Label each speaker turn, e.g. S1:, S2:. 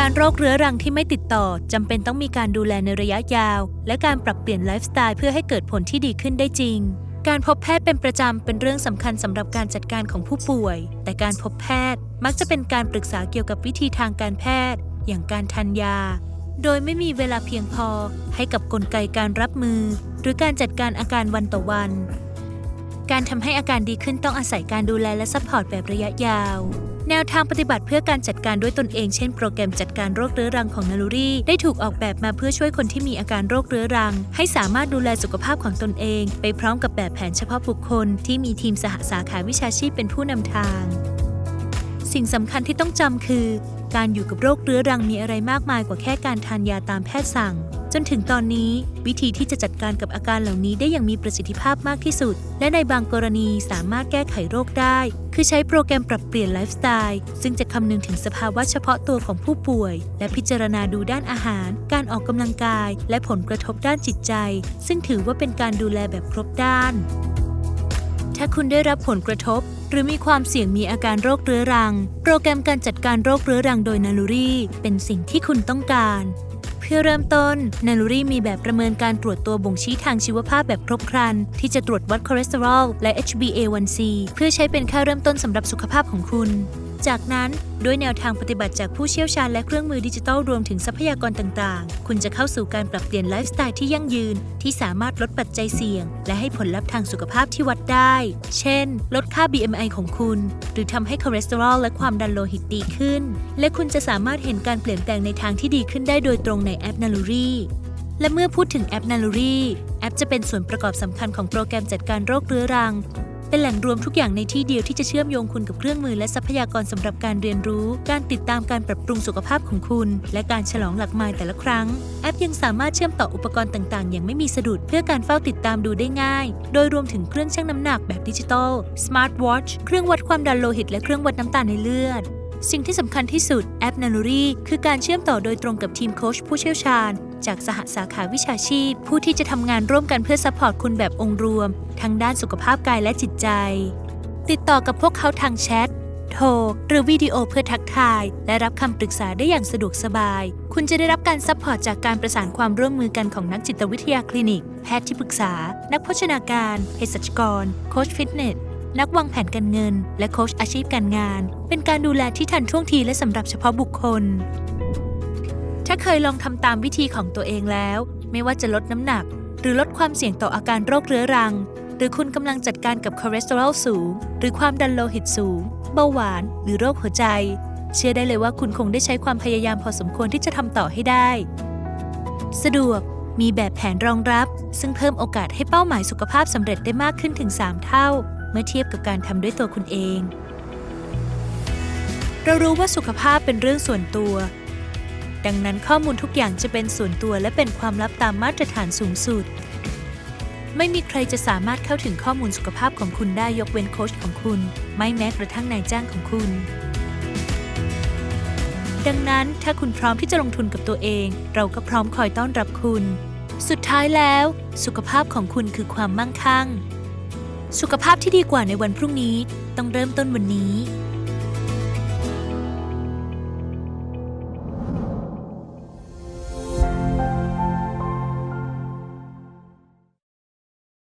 S1: การโรคเรื้อรังที่ไม่ติดต่อจำเป็นต้องมีการดูแลในระยะยาว และการปรับเปลี่ยนไลฟ์สไตล์เพื่อให้เกิดผลที่ดีขึ้นได้จริง การพบแพทย์เป็นประจำเป็นเรื่องสำคัญสำหรับการจัดการของผู้ป่วย แต่การพบแพทย์มักจะเป็นการปรึกษาเกี่ยวกับวิธีทางการแพทย์ อย่างการทานยา โดยไม่มีเวลาเพียงพอให้กับกลไกการรับมือ หรือการจัดการอาการวันต่อวัน การทำให้อาการดีขึ้นต้องอาศัยการดูแลและซัพพอร์ตแบบระยะยาว แนวทางปฏิบัติเพื่อการจัดการด้วยตนเอง เช่นโปรแกรมจัดการโรคเรื้อรังของนารูรีได้ถูกออกแบบมาเพื่อช่วยคนที่มีอาการโรคเรื้อรัง ให้สามารถดูแลสุขภาพของตนเอง ไปพร้อมกับแบบแผนเฉพาะบุคคล ที่มีทีมสหสาขาวิชาชีพเป็นผู้นำทาง สิ่งสำคัญที่ต้องจำคือ การอยู่กับโรคเรื้อรังมีอะไรมากมายกว่าแค่การทานยาตามแพทย์สั่ง จนถึงตอนนี้วิธีที่จะจัดการกับอาการเหล่านี้ได้อย่างมีประสิทธิภาพมากที่สุด และในบางกรณีสามารถแก้ไขโรคได้ คือใช้โปรแกรมปรับเปลี่ยนไลฟ์สไตล์ซึ่งจะคำนึงถึงสภาวะเฉพาะตัวของผู้ป่วย และพิจารณาดูด้านอาหาร การออกกำลังกาย และผลกระทบด้านจิตใจ ซึ่งถือว่าเป็นการดูแลแบบครบด้าน ถ้าคุณได้รับผลกระทบหรือมีความเสี่ยงมีอาการโรคเรื้อรัง โปรแกรมการจัดการโรคเรื้อรังโดยนาลูรีเป็นสิ่งที่คุณต้องการ พื่อเริ่มต้นนาลูรีมีแบบประเมินการตรวจตัวบ่งชี้ทางชีวภาพแบบครบครัน ที่จะตรวจวัดคอเลสเตอรอลและ HbA1c เพื่อใช้เป็นค่าเริ่มต้นสำหรับสุขภาพของคุณ จากนั้นด้วยแนวทางปฏิบัติจากผู้เชี่ยวชาญและเครื่องมือดิจิทัลรวมถึงทรัพยากรต่างๆ คุณจะเข้าสู่การปรับเปลี่ยนไลฟ์สไตล์ที่ยั่งยืน ที่สามารถลดปัจจัยเสี่ยง และให้ผลลัพธ์ทางสุขภาพที่วัดได้ เช่น ลดค่า BMI ของคุณ หรือทำให้คอเลสเตอรอลและความดันโลหิตดีขึ้น และคุณจะสามารถเห็นการเปลี่ยนแปลงในทางที่ดีขึ้นได้โดยตรงในแอปนาลูรีและเมื่อพูดถึงแอปนาลูรีแอปจะเป็นส่วนประกอบสำคัญของโปรแกรมจัดการโรคเรื้อรัง เป็นแหล่งรวมทุกอย่างในที่เดียวที่จะเชื่อมโยงคุณกับเครื่องมือและทรัพยากรสำหรับการเรียนรู้ การติดตามการปรับปรุงสุขภาพของคุณ และการฉลองหลักไมล์แต่ละครั้ง แอปยังสามารถเชื่อมต่ออุปกรณ์ต่างๆ อย่างไม่มีสะดุด เพื่อการเฝ้าติดตามดูได้ง่าย โดยรวมถึงเครื่องชั่งน้ำหนักแบบดิจิตอล Smart Watch เครื่องวัดความดันโลหิต และเครื่องวัดน้ำตาลในเลือดสิ่งที่สำคัญที่สุดแอปนา l ูรีคือการเชื่อมต่อโดยตรงกับทีมโค้ชผู้เชี่ยวชาญ จากสหสาขาวิชาชีพ ผู้ที่จะทำงานร่วมกันเพื่อซัพพอร์ตคุณแบบองค์รวม ทั้งด้านสุขภาพกายและจิตใจ ติดต่อกับพวกเขาทางแชท โทร หรือวิดีโอเพื่อทักทาย และรับคำปรึกษาได้อย่างสะดวกสบาย คุณจะได้รับการซัพพอร์ตจากการประสานความร่วมมือกันของนักจิตวิทยาคลินิก แพทย์ที่ปรึกษา นักโภชนาการเภสัชกร โค้ชฟิตเนสนักวางแผนการเงิน และโค้ชอาชีพการงาน เป็นการดูแลที่ทันท่วงทีและสำหรับเฉพาะบุคคล ถ้าเคยลองทำตามวิธีของตัวเองแล้ว ไม่ว่าจะลดน้ำหนัก หรือลดความเสี่ยงต่ออาการโรคเรื้อรัง หรือคุณกำลังจัดการกับคอเลสเตอรอลสูง หรือความดันโลหิตสูง เบาหวาน หรือโรคหัวใจ เชื่อได้เลยว่าคุณคงได้ใช้ความพยายามพอสมควรที่จะทำต่อให้ได้ สะดวกมีแบบแผนรองรับ ซึ่งเพิ่มโอกาสให้เป้าหมายสุขภาพสำเร็จได้มากขึ้นถึง 3 เท่า เมื่อเทียบกับการทำด้วยตัวคุณเอง เรารู้ว่าสุขภาพเป็นเรื่องส่วนตัว ดังนั้นข้อมูลทุกอย่างจะเป็นส่วนตัวและเป็นความลับตามมาตรฐานสูงสุด ไม่มีใครจะสามารถเข้าถึงข้อมูลสุขภาพของคุณได้ยกเว้นโค้ชของคุณ ไม่แม้กระทั่งนายจ้างของคุณ ดังนั้นถ้าคุณพร้อมที่จะลงทุนกับตัวเอง เราก็พร้อมคอยต้อนรับคุณ สุดท้ายแล้ว สุขภาพของคุณคือความมั่งคั่ง สุขภาพที่ดีกว่าในวันพรุ่งนี้ ต้องเริ่มต้นวันนี้